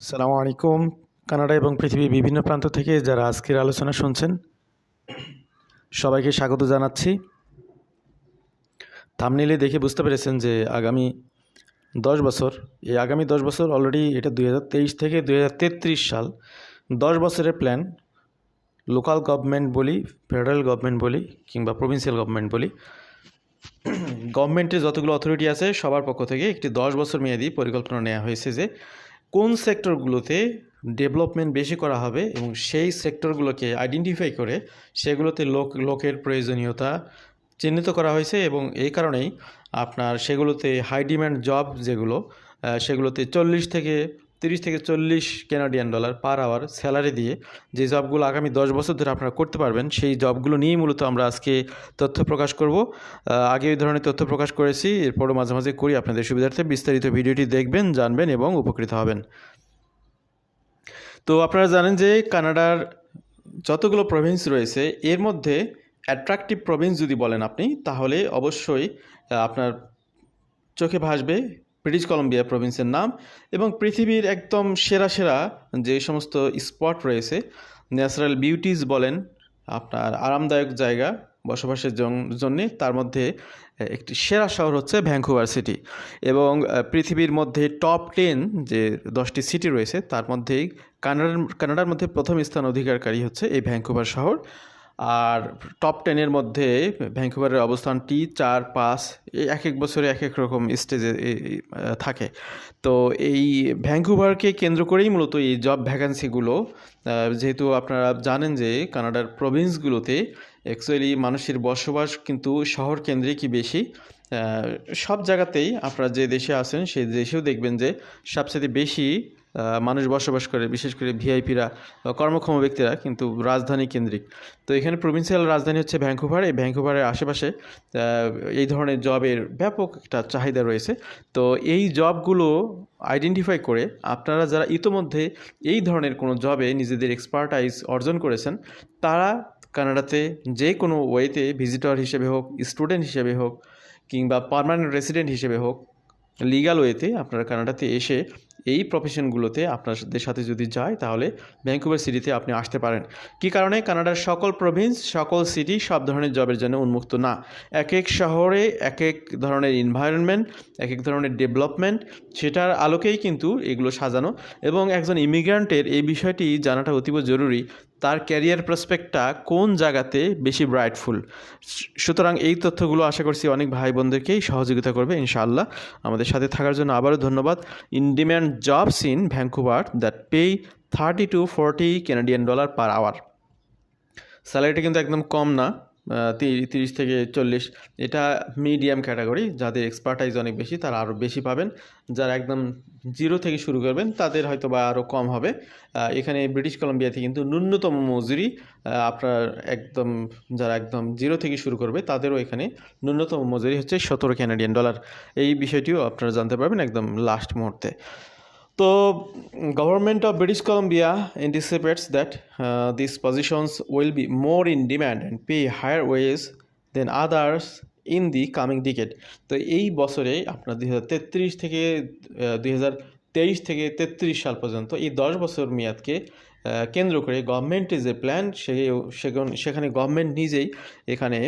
সালামু আলাইকুম। কানাডা এবং পৃথিবীর বিভিন্ন প্রান্ত থেকে যারা আজকের আলোচনা শুনছেন, সবাইকে স্বাগত জানাচ্ছি। থামনেলে দেখে বুঝতে পেরেছেন যে আগামী দশ বছর, এই আগামী দশ বছর অলরেডি এটা দুই হাজার তেইশ থেকে দুই হাজার তেত্রিশ সাল, দশ বছরের প্ল্যান লোকাল গভর্নমেন্ট বলি ফেডারেল গভর্নমেন্ট বলি, কিংবা প্রভিন্সিয়াল গভর্নমেন্ট বলি। গভর্নমেন্টের যতগুলো অথরিটি আছে, সবার পক্ষ থেকে একটি দশ বছর মেয়াদি পরিকল্পনা নেওয়া হয়েছে যে কোন সেক্টরগুলোতে ডেভেলপমেন্ট বেশি করা হবে এবং সেই সেক্টরগুলোকে আইডেন্টিফাই করে সেগুলোতে লোক, লোকের প্রয়োজনীয়তা চিহ্নিত করা হয়েছে এবং এই কারণেই আপনার সেগুলোতে হাই ডিম্যান্ড জব যেগুলো সেগুলোতে চল্লিশ থেকে তিরিশ থেকে চল্লিশ Canadian dollar per hour salary দিয়ে যে জবগুলো আগামী দশ বছর ধরে আপনারা করতে পারবেন, সেই জবগুলো নিয়েই মূলত আমরা আজকে তথ্য প্রকাশ করব। আগে এই ধরনের তথ্য প্রকাশ করেছি, এরপরও মাঝে মাঝে করি, আপনাদের সুবিধার্থে বিস্তারিত ভিডিওটি দেখবেন, জানবেন এবং উপকৃত হবেন। তো আপনারা জানেন যে কানাডার যতগুলো প্রভিন্স রয়েছে, এর মধ্যে অ্যাট্রাকটিভ প্রভিন্স যদি বলেন আপনি, তাহলে অবশ্যই আপনার চোখে ভাসবে ব্রিটিশ কলম্বিয়া প্রভিন্সের নাম এবং পৃথিবীর একদম সেরা সেরা যে সমস্ত স্পট রয়েছে ন্যাচারাল বিউটিজ বলেন আপনার আরামদায়ক জায়গা বসবাসের জন্য তার মধ্যে একটি সেরা শহর হচ্ছে ভ্যাঙ্কুভার সিটি এবং পৃথিবীর মধ্যে টপ টেন যে দশটি সিটি রয়েছে, তার মধ্যেই কানাডার কানাডার মধ্যে প্রথম স্থান অধিকারকারী হচ্ছে এই ভ্যাঙ্কুভার শহর। আর টপ টেনের মধ্যে ভ্যাঙ্কুভারের অবস্থানটি চার, পাঁচ এক এক বছরে এক এক রকম স্টেজে থাকে। তো এই ভ্যাঙ্কুভারকে কেন্দ্র করেই মূলত এই জব ভ্যাকান্সিগুলো যেহেতু আপনারা জানেন যে কানাডার প্রভিন্সগুলোতে অ্যাকচুয়ালি মানুষের বসবাস কিন্তু শহর কেন্দ্রিকই বেশি? সব জায়গাতেই আপনারা যে দেশে আছেন, সেই দেশেও দেখবেন যে সবচেয়ে বেশি মানুষ বসবাস করে, বিশেষ করে ভিআইপিরা কর্মক্ষম ব্যক্তিরা, কিন্তু রাজধানী কেন্দ্রিক। তো এখানে প্রভিন্সিয়াল রাজধানী হচ্ছে ভ্যাঙ্কুভার এই ভ্যাঙ্কুভারের আশেপাশে এই ধরনের জবের ব্যাপক একটা চাহিদা রয়েছে। তো এই জবগুলো আইডেন্টিফাই করে আপনারা যারা ইতোমধ্যে এই ধরনের কোনো জবে নিজেদের এক্সপার্টাইজ অর্জন করেছেন, তারা কানাডাতে যে কোনো ওয়েতে ভিজিটর হিসেবে হোক স্টুডেন্ট হিসেবে হোক, কিংবা পার্মানেন্ট রেসিডেন্ট হিসেবে হোক লিগাল ওয়েতে আপনারা কানাডাতে এসে এই প্রফেশনগুলোতে আপনাদের সাথে যদি যায়, তাহলে ভ্যাঙ্কুভার সিটিতে আপনি আসতে পারেন। কী কারণে? কানাডার সকল প্রভিন্স সকল সিটি সব ধরনের জবের জন্য উন্মুক্ত না। এক এক শহরে এক এক ধরনের এনভায়রনমেন্ট এক এক ধরনের ডেভেলপমেন্ট সেটার আলোকেই কিন্তু এগুলো সাজানো। এবং একজন ইমিগ্রান্টের এই বিষয়টি জানাটা অতীব জরুরি। তার ক্যারিয়ার প্রসপেক্টটা কোন জায়গাতে বেশি ব্রাইটফুল সুতরাং এই তথ্যগুলো আশা করছি অনেক ভাই বোনদেরকেই সহযোগিতা করবে, ইনশাআল্লাহ। আমাদের সাথে থাকার জন্য আবারও ধন্যবাদ। In demand jobs in Vancouver that pay thirty to forty Canadian dollar per hour স্যালারিটা কিন্তু একদম কম না তিরিশ থেকে চল্লিশ। এটা মিডিয়াম ক্যাটাগরি যাদের এক্সপার্টাইজ অনেক বেশি, তারা আরও বেশি পাবেন। যারা একদম জিরো থেকে শুরু করবেন, তাদের হয়তো বা আরও কম হবে। এখানে ব্রিটিশ কলম্বিয়াতে কিন্তু ন্যূনতম মজুরি আপনার একদম, যারা একদম জিরো থেকে শুরু করবে, তাদেরও এখানে ন্যূনতম মজুরি হচ্ছে সতেরো ক্যানাডিয়ান ডলার এই বিষয়টিও আপনারা জানতে পারবেন একদম লাস্ট মুহূর্তে। তো government of British Columbia anticipates that this positions will be more in demand and pay higher wage than others in the coming decade তো এই বছরে আপনার দুই হাজার তেত্রিশ থেকে uh, দুই হাজার তেইশ থেকে তেত্রিশ সাল পর্যন্ত এই দশ বছর মেয়াদকে কেন্দ্র করে গভর্নমেন্টের যে প্ল্যান সে সেখানে- গভর্নমেন্ট নিজেই এখানে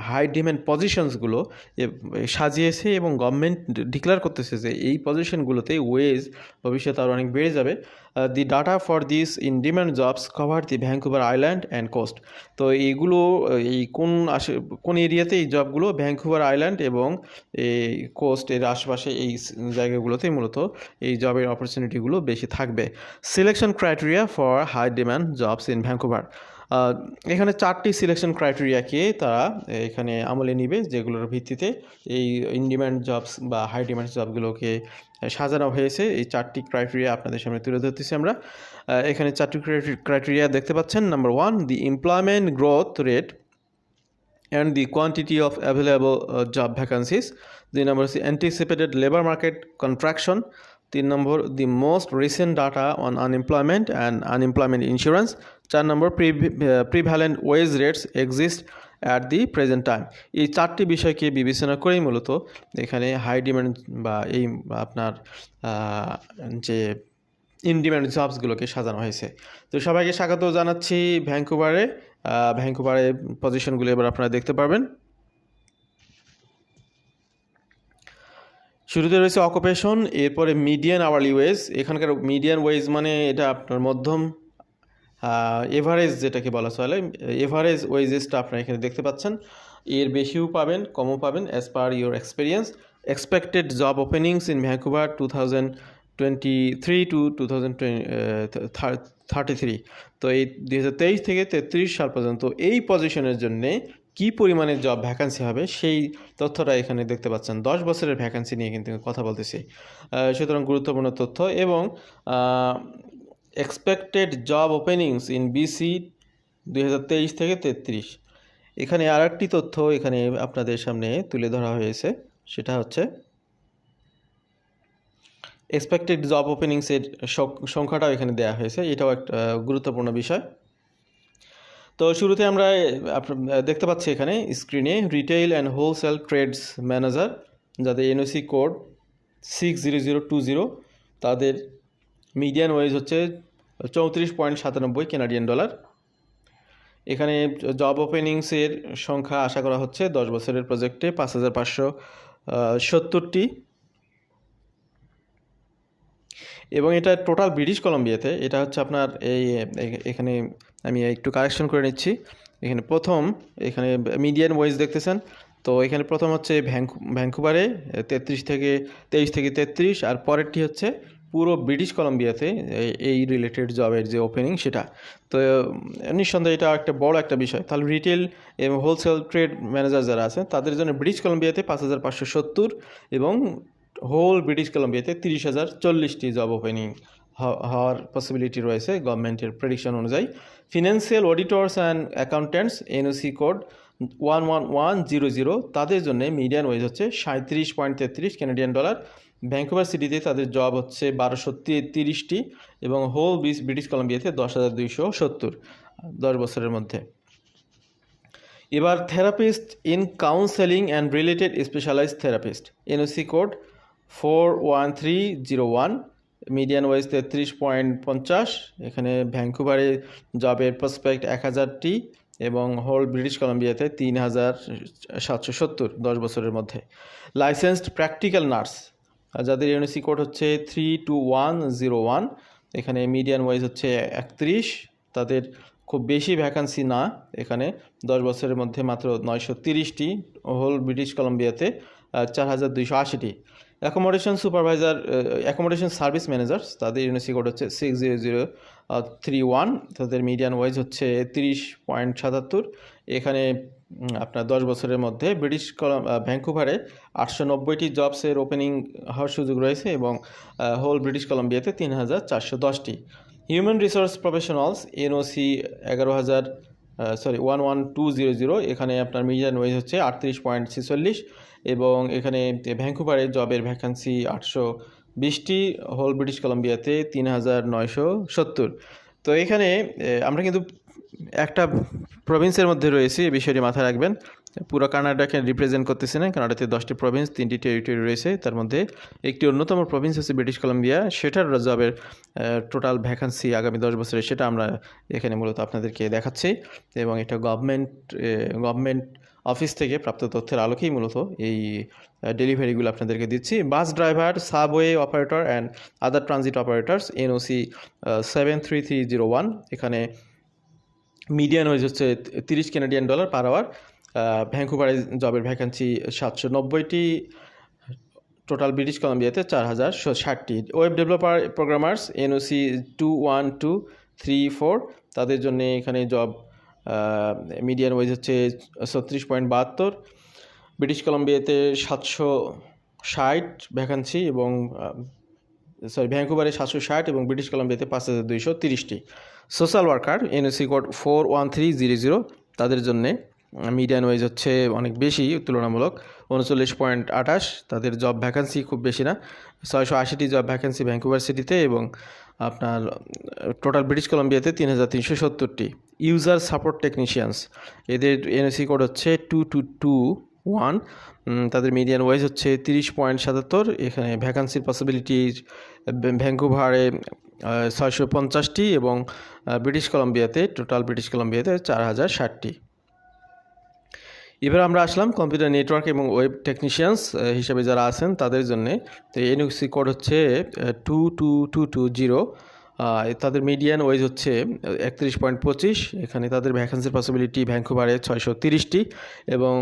হাই ডিম্যান্ড পজিশনসগুলো সাজিয়েছে এবং গভর্নমেন্ট ডিক্লেয়ার করতেছে যে এই পজিশনগুলোতে ওয়েজ ভবিষ্যতে আরও অনেক বেড়ে যাবে। The data for this in demand jobs cover the Vancouver Island and coast তো এইগুলো, এই কোন আশে কোন এরিয়াতে এই জবগুলো ভ্যাঙ্কুভার আইল্যান্ড এবং এই কোস্ট এর আশেপাশে এই জায়গাগুলোতেই মূলত এই জবের অপরচুনিটিগুলো বেশি থাকবে। Selection criteria for high demand jobs in Vancouver এখানে চারটি সিলেকশন ক্রাইটেরিয়াকে তারা এখানে আমলে নিবে যেগুলোর ভিত্তিতে এই ইন ডিম্যান্ড জবস বা হাই ডিম্যান্ড জবগুলোকে সাজানো হয়েছে এই চারটি ক্রাইটেরিয়া আপনাদের সামনে তুলে ধরতেছি আমরা এখানে চারটি ক্রাইটেরিয়া দেখতে পাচ্ছেন number one the employment growth rate the quantity of available uh, job vacancies. The number is anticipated labor market contraction. The number the most recent data on unemployment and unemployment insurance চার number prevalent wage rates exist at the present time এই চারটি বিষয়কে বিবেচনা করেই মূলত এখানে high demand বা এই আপনার যে ইন ডিম্যান্ড জবসগুলোকে সাজানো হয়েছে। তো সবাইকে স্বাগত জানাচ্ছি ভ্যাঙ্কুভারে। ভ্যাঙ্কুভারে পজিশনগুলো এবার আপনারা দেখতে পারবেন। শুরুতে রয়েছে অকুপেশন এরপরে মিডিয়ান আওয়ারলি ওয়েজ এখানকার মিডিয়ান ওয়েজ মানে এটা আপনার মধ্যম এভারেজ যেটাকে বলা চলে এভারেজ ওয়েজেসটা আপনারা এখানে দেখতে পাচ্ছেন। এর বেশিও পাবেন, কমও পাবেন as per your experience expected job openings in Vancouver two thousand twenty three to two thousand thirty three তো এই দু হাজার তেইশ থেকে তেত্রিশ সাল পর্যন্ত এই পজিশনের জন্যে কী পরিমাণে জব ভ্যাকান্সি হবে সেই তথ্যটা এখানে দেখতে পাচ্ছেন। দশ বছরের ভ্যাকান্সি নিয়ে কিন্তু কথা বলতেছি। সুতরাং গুরুত্বপূর্ণ তথ্য এবং expected job openings in BC দুই হাজার তেইশ থেকে তেত্রিশ। এখানে আর একটি তথ্য এখানে আপনাদের সামনে তুলে ধরা হয়েছে। সেটা হচ্ছে এক্সপেক্টেড জব ওপেনিংসের সংখ্যাটাও এখানে দেওয়া হয়েছে। এটাও একটা গুরুত্বপূর্ণ বিষয়। তো শুরুতে আমরা দেখতে পাচ্ছি এখানে স্ক্রিনে retail and wholesale trades manager যাদের NOC code six zero zero two zero তাদের মিডিয়ান ওয়েজ হচ্ছে চৌত্রিশ পয়েন্ট সাতানব্বই কেনাডিয়ান ডলার এখানে জব ওপেনিংসের সংখ্যা আশা করা হচ্ছে দশ বছরের প্রজেক্টে পাঁচ হাজার পাঁচশো সত্তরটি। এবং এটা টোটাল ব্রিটিশ কলম্বিয়াতে এটা হচ্ছে আপনার এই এখানে আমি একটু কারেকশন করে নিচ্ছি। এখানে প্রথম, এখানে মিডিয়ান ওয়েজ দেখতেছেন। তো এখানে প্রথম হচ্ছে ভ্যাঙ্কু ভ্যাঙ্কুভারে তেত্রিশ থেকে তেইশ থেকে তেত্রিশ, আর পরেরটি হচ্ছে পুরো ব্রিটিশ কলম্বিয়াতে এই- রিলেটেড জবের যে ওপেনিং সেটা। তো নিঃসন্দেহে এটা একটা বড় একটা বিষয়। তাহলে রিটেল এবং হোলসেল ট্রেড ম্যানেজার যারা আছেন, তাদের জন্য ব্রিটিশ কলম্বিয়াতে পাঁচ হাজার পাঁচশো সত্তর এবং হোল ব্রিটিশ কলম্বিয়াতে তিরিশ হাজার চল্লিশটি জব ওপেনিং হওয়ার পসিবিলিটি রয়েছে গভর্নমেন্টের প্রেডিকশন অনুযায়ী। Financial auditors and accountants NOC code one one one zero zero তাদের জন্য মিডিয়ান ওয়েজ হচ্ছে সাঁত্রিশ পয়েন্ট তেত্রিশ ক্যানাডিয়ান ডলার ভ্যাঙ্কুভার সিটিতে তাদের জব হচ্ছে বারোশো তিরিশটি এবং হোল বিস ব্রিটিশ কলম্বিয়াতে দশ হাজার দুইশো সত্তর দশ বছরের মধ্যে। এবার therapist in counselling and related specialise therapist NOC code four one three zero one median wage তেত্রিশ পয়েন্ট পঞ্চাশ, এখানে ভ্যাঙ্কুভারে জবের প্রসপেক্ট এক হাজারটি এবং হোল ব্রিটিশ কলম্বিয়াতে তিন হাজার সাতশো সত্তর দশ বছরের মধ্যে। লাইসেন্সড প্র্যাকটিক্যাল নার্স যাদের ইউনিসি কোড হচ্ছে three two one zero one এখানে মিডিয়ান ওয়াইজ হচ্ছে একত্রিশ, তাদের খুব বেশি ভ্যাকান্সি না, এখানে দশ বছরের মধ্যে মাত্র নয়শো তিরিশটি হোল ব্রিটিশ কলম্বিয়াতে চার হাজার দুইশো আশিটি accommodation supervisor accommodation service managers তাদের ইউনিসি কোড হচ্ছে six zero zero three one তাদের মিডিয়ান ওয়াইজ হচ্ছে তিরিশ পয়েন্ট সাতাত্তর। এখানে আপনার দশ বছরের মধ্যে ব্রিটিশ কলম ভ্যাঙ্কুভারে আটশো নব্বইটি জবসের ওপেনিং হওয়ার সুযোগ রয়েছে এবং হোল ব্রিটিশ কলম্বিয়াতে তিন হাজার চারশো দশটি। হিউম্যান রিসোর্স প্রফেশনালস এনওসি এগারো হাজার sorry one one two zero zero এখানে আপনার মিডিয়ান ওয়েজ হচ্ছে আটত্রিশ পয়েন্ট ছেচল্লিশ। এবং এখানে ভ্যাঙ্কুভারে জবের ভ্যাকান্সি আটশো বিশটি, হোল ব্রিটিশ কলম্বিয়াতে তিন হাজার নয়শো সত্তর। তো এখানে আমরা কিন্তু একটা প্রভিন্সের মধ্যে রয়েছি এই বিষয়টি মাথায় রাখবেন। পুরো কানাডাকে রিপ্রেজেন্ট করতেছে না, কানাডাতে দশটি প্রভিন্স তিনটি টেরিটরি রয়েছে। তার মধ্যে একটি অন্যতম প্রভিন্স হচ্ছে ব্রিটিশ কলম্বিয়া। সেটার জবের টোটাল ভ্যাকান্সি আগামী দশ বছরে, সেটা আমরা এখানে মূলত আপনাদেরকে দেখাচ্ছি। এবং এটা গভর্নমেন্ট গভর্নমেন্ট অফিস থেকে প্রাপ্ত তথ্যের আলোকেই মূলত এই ডেলিভারিগুলো আপনাদেরকে দিচ্ছি। Bus driver, subway operator and other transit operators NOC seven three three zero one এখানে মিডিয়ান ওয়েজ হচ্ছে তিরিশ কেনাডিয়ান ডলার পার আওয়ার ভ্যাঙ্কুভারে জবের ভ্যাকান্সি সাতশো নব্বইটি। টোটাল ব্রিটিশ কলম্বিয়াতে চার হাজার ষাটটি। Web developer programmers NOC two one two three four তাদের জন্য এখানে জব মিডিয়ান ওয়েজ হচ্ছে ছত্রিশ পয়েন্ট বাহাত্তর ব্রিটিশ কলম্বিয়াতে সাতশো ষাট ভ্যাকান্সি এবং সরি ভ্যাঙ্কুভারে সাতশো ষাট এবং ব্রিটিশ কলম্বিয়াতে পাঁচ হাজার দুইশো তিরিশটি। Social worker NOC code four one three zero zero তাদের জন্যে মিডিয়ান ওয়েজ হচ্ছে অনেক বেশি, তুলনামূলক উনচল্লিশ পয়েন্ট আঠাশ, তাদের জব ভ্যাকান্সি খুব বেশি না, ছয়শো আশিটি জব ভ্যাকান্সি ভ্যাঙ্কুভার সিটিতে এবং আপনার টোটাল ব্রিটিশ কলম্বিয়াতে তিন হাজার তিনশো সত্তরটি। ইউজার সাপোর্ট টেকনিশিয়ানস এদের এনএসি কোড হচ্ছে টু টু টু ওয়ান তাদের মিডিয়ান ওয়াইজ হচ্ছে তিরিশ পয়েন্ট সাতাত্তর, এখানে ভ্যাকান্সির পসিবিলিটি ভ্যাঙ্কুভারে ছয়শো পঞ্চাশটি এবং ব্রিটিশ কলম্বিয়াতে টোটাল ব্রিটিশ কলম্বিয়াতে চার হাজার ষাটটি। এবার আমরা আসলাম কম্পিউটার নেটওয়ার্ক এবং ওয়েব টেকনিশিয়ানস হিসেবে যারা আছেন তাদের জন্য। তো এনইউসি কোড হচ্ছে two two two two zero তাদের মিডিয়ান ওয়েজ হচ্ছে একত্রিশ পয়েন্ট পঁচিশ। এখানে তাদের ভ্যাকেন্সির পসিবিলিটি ভ্যাঙ্কুভারে ছয়শো তিরিশটি এবং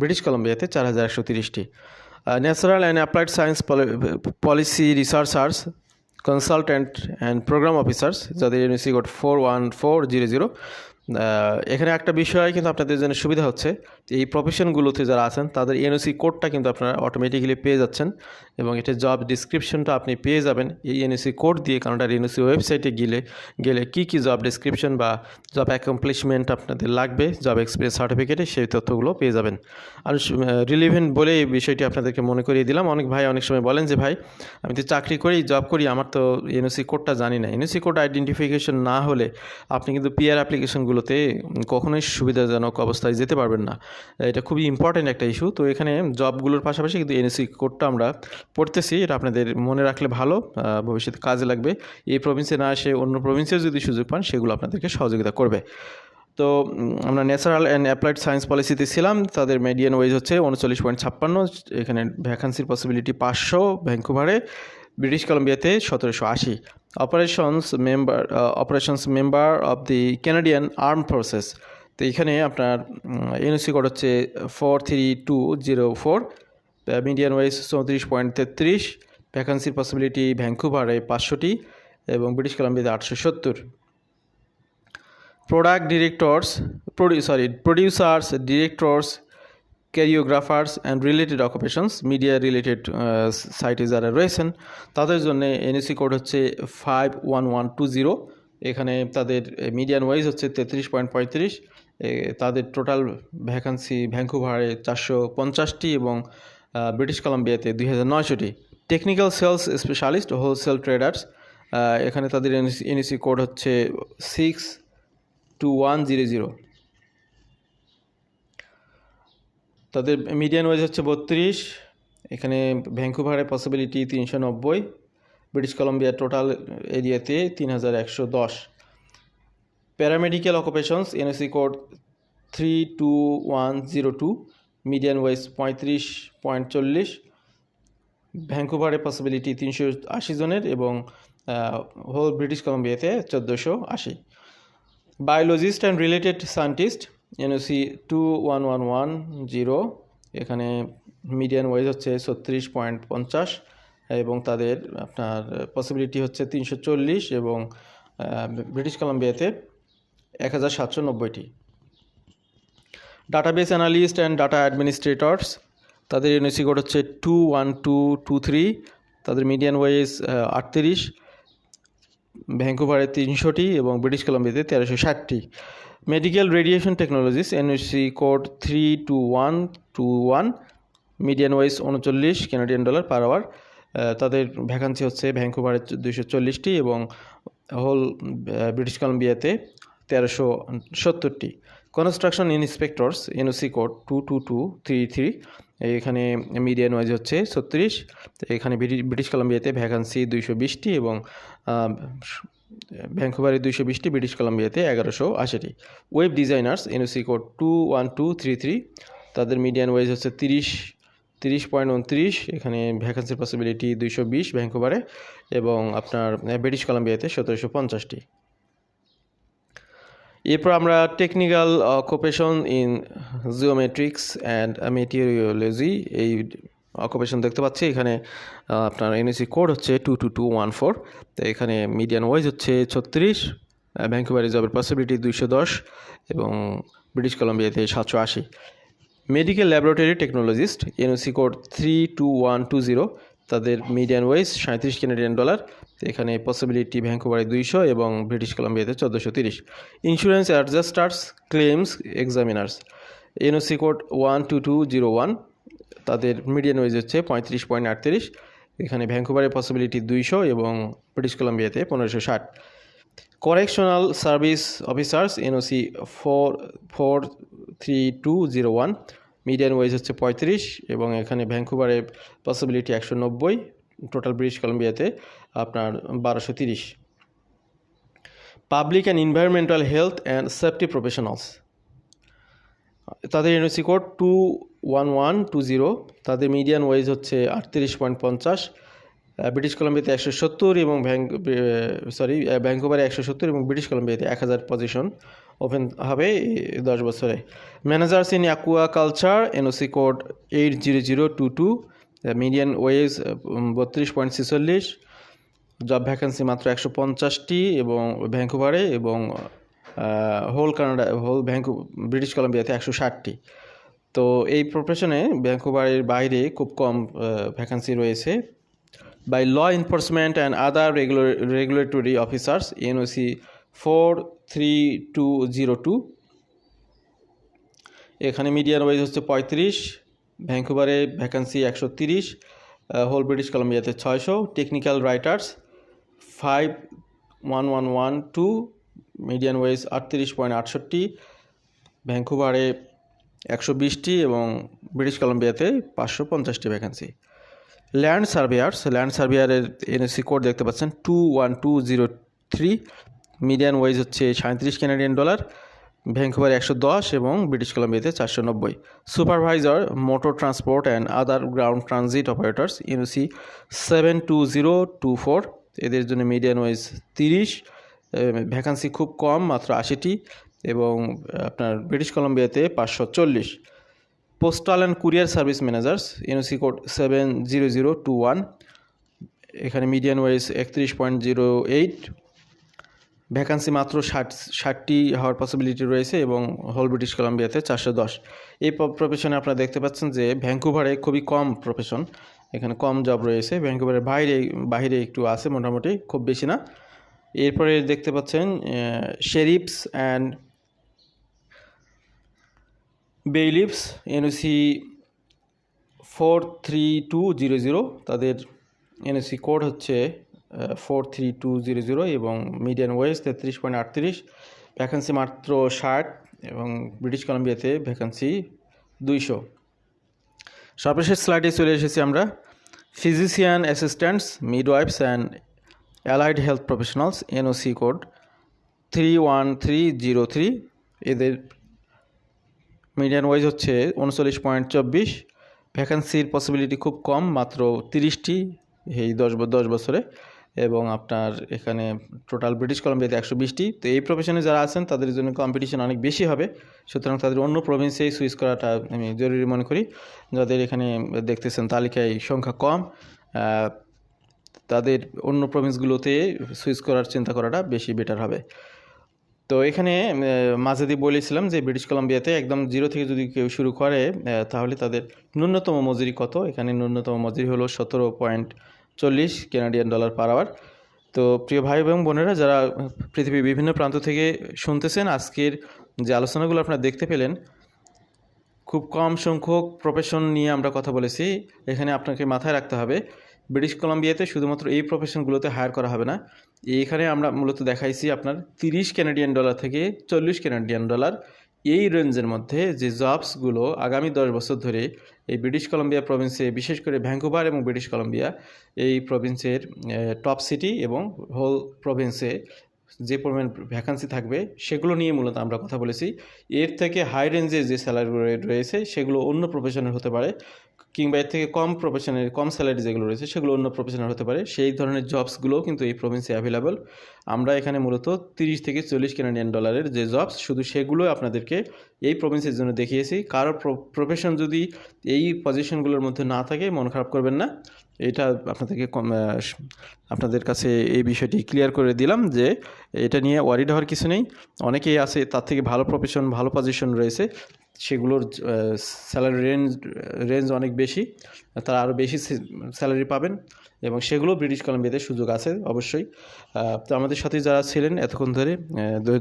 ব্রিটিশ কলম্বিয়াতে চার হাজার একশো তিরিশটি। Natural and applied science policy researchers consultant and program officers যাদের NOC code four one four zero zero এখানে একটা বিষয় কিন্তু আপনাদের জন্য সুবিধা হচ্ছে। এই প্রফেশনগুলোতে যারা আছেন, তাদের এনওসি কোডটা কিন্তু আপনারা অটোমেটিক্যালি পেয়ে যাচ্ছেন এবং এটা জব ডিসক্রিপশনটা আপনি পেয়ে যাবেন। এই এনওসি কোড দিয়ে কানাডার এনওসি ওয়েবসাইটে গেলে গেলে কি কি জব ডিসক্রিপশন বা জব অ্যাকমপ্লিশমেন্ট আপনাদের লাগবে জব এক্সপিরিয়েন্স সার্টিফিকেটে সেই তথ্যগুলো পেয়ে যাবেন। আর রিলিভেন্ট বলে এই বিষয়টি আপনাদেরকে মনে করিয়ে দিলাম। অনেক ভাই অনেক সময় বলেন যে, ভাই, আমি তো চাকরি করি জব করি, আমার তো এনওসি কোডটা জানি না। এনওসি কোড আইডেন্টিফিকেশন না হলে আপনি কিন্তু পিআর অ্যাপ্লিকেশনগুলোতে কখনোই সুবিধাজনক অবস্থায় যেতে পারবেন না। এটা খুবই ইম্পর্ট্যান্ট একটা ইস্যু তো এখানে জবগুলোর পাশাপাশি কিন্তু এনএসি কোডটা আমরা পড়তেছি। এটা আপনাদের মনে রাখলে ভালো ভবিষ্যতে কাজে লাগবে। এই প্রভিন্সে না এসে অন্য প্রভিন্সেও যদি সুযোগ পান, সেগুলো আপনাদেরকে সহযোগিতা করবে। তো আমরা ন্যাচারাল অ্যান্ড অ্যাপ্লাইড সায়েন্স পলিসিতে ছিলাম। তাদের মিডিয়ান ওয়েজ হচ্ছে উনচল্লিশ পয়েন্ট ছাপ্পান্ন। এখানে ভ্যাকান্সির পসিবিলিটি পাঁচশো ভ্যাঙ্কুভারে ব্রিটিশ কলম্বিয়াতে সতেরোশো আশি। Operations member operations member of the Canadian arm forces তো এখানে আপনার এনওসি কোড হচ্ছে four three two zero four median wage চৌত্রিশ পয়েন্ট তেত্রিশ ভ্যাকান্সির পসিবিলিটি ভ্যাঙ্কুভারে পাঁচশোটি এবং ব্রিটিশ কলাম্বিয়াতে আটশো সত্তর। Product directors sorry producers directors choreographers and related occupations media related সাইটে যারা রয়েছেন, তাদের জন্য এনএসি কোড হচ্ছে five one one two zero এখানে তাদের মিডিয়ান ওয়াইজ হচ্ছে তেত্রিশ পয়েন্ট পঁয়ত্রিশ। তাদের টোটাল ভ্যাকান্সি ভ্যাঙ্কুভারে চারশো পঞ্চাশটি এবং ব্রিটিশ কলাম্বিয়াতে দুই হাজার নয়শোটি। Technical sales specialist wholesale traders এখানে তাদের এনএসি কোড হচ্ছে six two one zero zero তাদের মিডিয়ান ওয়েজ হচ্ছে বত্রিশ, এখানে ভ্যাঙ্কুভারে পসিবিলিটি তিনশো নব্বই ব্রিটিশ কলম্বিয়ার টোটাল এরিয়াতে তিন হাজার একশো দশ। Paramedical occupations NOC code three two one zero two median wage পঁয়ত্রিশ পয়েন্ট চল্লিশ, ভ্যাঙ্কুভারে পসিবিলিটি তিনশো আশি জনের এবং হোল ব্রিটিশ কলম্বিয়াতে চোদ্দোশো আশি। Biologist and related scientist NOC two one one one zero এখানে মিডিয়ান ওয়েজ হচ্ছে ছত্রিশ পয়েন্ট পঞ্চাশ, এবং তাদের আপনার পসিবিলিটি হচ্ছে তিনশো চল্লিশ এবং ব্রিটিশ কলাম্বিয়াতে এক হাজার সাতশো নব্বইটি। Database analyst and data administrators তাদের এনএসি কোড হচ্ছে two one two two three তাদের মিডিয়ান ওয়েজ আটত্রিশ ভ্যাঙ্কুভারে তিনশোটি এবং ব্রিটিশ কলম্বিয়াতে তেরোশো ষাটটি। Medical radiation technologies NOC code three two one two one median wage উনচল্লিশ কানাডিয়ান ডলার পার আওয়ার তাদের ভ্যাকান্সি হচ্ছে ভ্যাঙ্কুভারে দুইশো চল্লিশটি এবং হোল ব্রিটিশ কলম্বিয়াতে তেরোশো সত্তরটি। Construction inspectors NOC code two two two three three এখানে মিডিয়ান ওয়াইজ হচ্ছে ছত্রিশ। এখানে ব্রিটিশ কলম্বিয়াতে ভ্যাকান্সি দুইশো বিশটি এবং ভ্যাঙ্কুভারে দুইশো বিশটি ব্রিটিশ কলম্বিয়াতে এগারোশো আশিটি। Web designers, NOC code two one two three three. তাদের মিডিয়ান ওয়েজ হচ্ছে তিরিশ তিরিশ পয়েন্ট উনত্রিশ। এখানে ভ্যাকান্সির পসিবিলিটি দুইশো বিশ ভ্যাঙ্কুভারে এবং আপনার ব্রিটিশ কলম্বিয়াতে সতেরোশো পঞ্চাশটি। এরপর আমরা technical occupation in geometrics and meteorology এই অকুপেশন দেখতে পাচ্ছি। এখানে আপনার এনএসি কোড হচ্ছে two two two one four তো এখানে মিডিয়ান ওয়াইজ হচ্ছে ছত্রিশ ভ্যাঙ্কুভারে জবের পসিবিলিটি দুইশো দশ এবং ব্রিটিশ কলম্বিয়াতে সাতশো আশি। Medical laboratory technologists NOC code three two one two zero তাদের মিডিয়ান ওয়েজ সাঁত্রিশ কেনেডিয়ান ডলার এখানে পসিবিলিটি ভ্যাঙ্কুভারে দুইশো এবং ব্রিটিশ কলম্বিয়াতে চোদ্দোশো তিরিশ। Insurance adjusters claims examiners NOC code one two two zero one তাদের মিডিয়ান ওয়েজ হচ্ছে পঁয়ত্রিশ পয়েন্ট আটত্রিশ, এখানে ভ্যাঙ্কুভারের পসিবিলিটি দুইশো এবং ব্রিটিশ কলম্বিয়াতে পনেরোশো ষাট। Correctional service officers NOC four four three two zero one median wage হচ্ছে পঁয়ত্রিশ এবং এখানে ভ্যাঙ্কুভারে পসিবিলিটি একশো নব্বই টোটাল ব্রিটিশ কলম্বিয়াতে আপনার বারোশো তিরিশ। Public and environmental health and safety professionals তাদের NOC code two one one two zero তাদের মিডিয়ান ওয়েজ হচ্ছে আটত্রিশ পয়েন্ট পঞ্চাশ ব্রিটিশ কলম্বিয়াতে একশো সত্তর এবং সরি ভ্যাঙ্কুভারে একশো সত্তর এবং ব্রিটিশ কলম্বিয়াতে এক হাজার পজিশন ওপেন হবে দশ বছরে। Managers in aquaculture NOC code eight zero zero two two median wage বত্রিশ পয়েন্ট ছেচল্লিশ জব ভ্যাকেন্সি মাত্র একশো পঞ্চাশটি এবং ভ্যাঙ্কুভারে এবং হোল কানাডা হোল ভ্যাঙ্কু ব্রিটিশ কলম্বিয়াতে একশো ষাটটি। তো এই প্রফেশনে ভ্যাঙ্কুভারের বাইরে খুব কম ভ্যাকান্সি রয়েছে। By law enforcement and other regulatory officers NOC four three two zero two এখানে মিডিয়ান ওয়েজ হচ্ছে পঁয়ত্রিশ ভ্যাঙ্কুভারে ভ্যাকান্সি একশো তিরিশ হোল ব্রিটিশ কলম্বিয়াতে ছয়শো। Technical writers five one one one two median wage আটত্রিশ পয়েন্ট আটষট্টি। ভ্যাঙ্কুভারে একশো বিশটি এবং ব্রিটিশ কলম্বিয়াতে পাঁচশো পঞ্চাশটি ভ্যাকেন্সি ল্যান্ড সার্ভেয়ার্স, ল্যান্ড সার্ভেয়ারের এনএসসি কোড দেখতে পাচ্ছেন two one two zero three. Median wage হচ্ছে সাঁত্রিশ ক্যানাডিয়ান ডলার ভ্যাঙ্কুভার একশো দশ এবং ব্রিটিশ কলম্বিয়াতে চারশো নব্বই। Supervisor, motor transport and other ground transit operators UC seven two zero two four. এদের জন্য মিডিয়ান ওয়েজ তিরিশ ভ্যাকান্সি খুব কম, মাত্র আশিটি। এবং আপনার ব্রিটিশ কলম্বিয়াতে পাঁচশো চল্লিশ। Postal and courier service managers NOC code seven zero zero two one এখানে মিডিয়ান ওয়াইজ একত্রিশ পয়েন্ট জিরো এইট। ভ্যাকান্সি মাত্র ষাট, ষাটটি হওয়ার পসিবিলিটি রয়েছে এবং হোল ব্রিটিশ কলাম্বিয়াতে চারশো দশ। এই প্রফেশনে আপনারা দেখতে পাচ্ছেন যে ভ্যাঙ্কুভারে খুবই কম প্রফেশন এখানে কম জব রয়েছে। ভ্যাঙ্কুভারের বাইরে বাইরে একটু আছে, মোটামুটি খুব বেশি না। এরপরে দেখতে পাচ্ছেন sheriffs and bailiffs NOC four three two zero zero তাদের এনওসি কোড হচ্ছে four three two zero zero এবং মিডিয়ান ওয়েস্ট তেত্রিশ পয়েন্ট আটত্রিশ ভ্যাকেন্সি মাত্র ষাট এবং ব্রিটিশ কলম্বিয়াতে ভ্যাকেন্সি দুইশো। সর্বশেষ স্লাইডে চলে এসেছি আমরা। Physician assistants midwives and allied health professionals NOC code three one three zero three এদের মিডিয়ান ওয়াইজ হচ্ছে উনচল্লিশ পয়েন্ট চব্বিশ। ভ্যাকান্সির পসিবিলিটি খুব কম, মাত্র তিরিশটি এই দশ দশ বছরে। এবং আপনার এখানে টোটাল ব্রিটিশ কলম্বিয়াতে একশো বিশটি। তো এই প্রফেশনে যারা আছেন, তাদের জন্য কম্পিটিশন অনেক বেশি হবে। সুতরাং তাদের অন্য প্রভিন্সেই সুইচ করাটা আমি জরুরি মনে করি। যাদের এখানে দেখতেছেন, তালিকায় সংখ্যা কম। তাদের অন্য প্রভিন্সগুলোতে সুইচ করার চিন্তা করাটা বেশি বেটার হবে। তো এখানে মাঝেদি বলেছিলাম যে ব্রিটিশ কলম্বিয়াতে একদম জিরো থেকে যদি কেউ শুরু করে তাহলে তাদের ন্যূনতম মজুরি কত? এখানে ন্যূনতম মজুরি হলো সতেরো পয়েন্ট চল্লিশ কেনাডিয়ান ডলার পার আওয়ার তো প্রিয় ভাই এবং বোনেরা, যারা পৃথিবীর বিভিন্ন প্রান্ত থেকে শুনতেছেন, আজকের যে আলোচনাগুলো আপনারা দেখতে পেলেন, খুব কম সংখ্যক প্রফেশন নিয়ে আমরা কথা বলেছি। এখানে আপনাকে মাথায় রাখতে হবে ব্রিটিশ কলম্বিয়াতে শুধুমাত্র এই প্রফেশনগুলোতে হায়ার করা হবে না। এইখানে আমরা মূলত দেখাইছি আপনার তিরিশ ক্যানাডিয়ান ডলার থেকে চল্লিশ ক্যানাডিয়ান ডলার এই রেঞ্জের মধ্যে যে জবসগুলো আগামী দশ বছর ধরে এই ব্রিটিশ কলম্বিয়া প্রভিন্সে বিশেষ করে ভ্যাঙ্কুভার এবং ব্রিটিশ কলম্বিয়া এই প্রভিন্সের টপ সিটি এবং হোল প্রভিন্সে যে পরিমাণ ভ্যাকান্সি থাকবে সেগুলো নিয়ে মূলত আমরা কথা বলেছি। এর থেকে হাই রেঞ্জের যে স্যালারি রয়েছে সেগুলো অন্য প্রফেশনের হতে পারে। কিংবা এর থেকে কম প্রফেশনের কম স্যালারি যেগুলো রয়েছে, সেগুলো অন্য প্রফেশনাল হতে পারে। সেই ধরনের জবসগুলোও কিন্তু এই প্রভিন্সে অ্যাভেলেবল আমরা এখানে মূলত তিরিশ থেকে চল্লিশ ক্যানাডিয়ান ডলারের যে জবস শুধু সেগুলো আপনাদেরকে এই প্রভিন্সের জন্য দেখিয়েছি। কারও প্রফেশন যদি এই পজিশনগুলোর মধ্যে না থাকে, মন খারাপ করবেন না। এটা আপনাদেরকে আপনাদের কাছে এই বিষয়টি ক্লিয়ার করে দিলাম যে এটা নিয়ে ওয়ারিড হওয়ার কিছু নেই। অনেকেই আছে, তার থেকে ভালো প্রফেশন ভালো পজিশন রয়েছে। সেগুলোর স্যালারি রেঞ্জ রেঞ্জ অনেক বেশি, তারা আরও বেশি স্যালারি পাবেন এবং সেগুলো ব্রিটিশ কলম্বিয়াতে সুযোগ আছে অবশ্যই। তো আমাদের সাথে যারা ছিলেন এতক্ষণ ধরে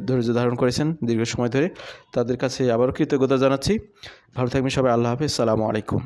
ধৈর্য ধারণ করেছেন দীর্ঘ সময় ধরে, তাদের কাছে আবারও কৃতজ্ঞতা জানাচ্ছি। ভালো থাকবেন সবাই, আল্লাহ হাফিজ, সালামু আলাইকুম।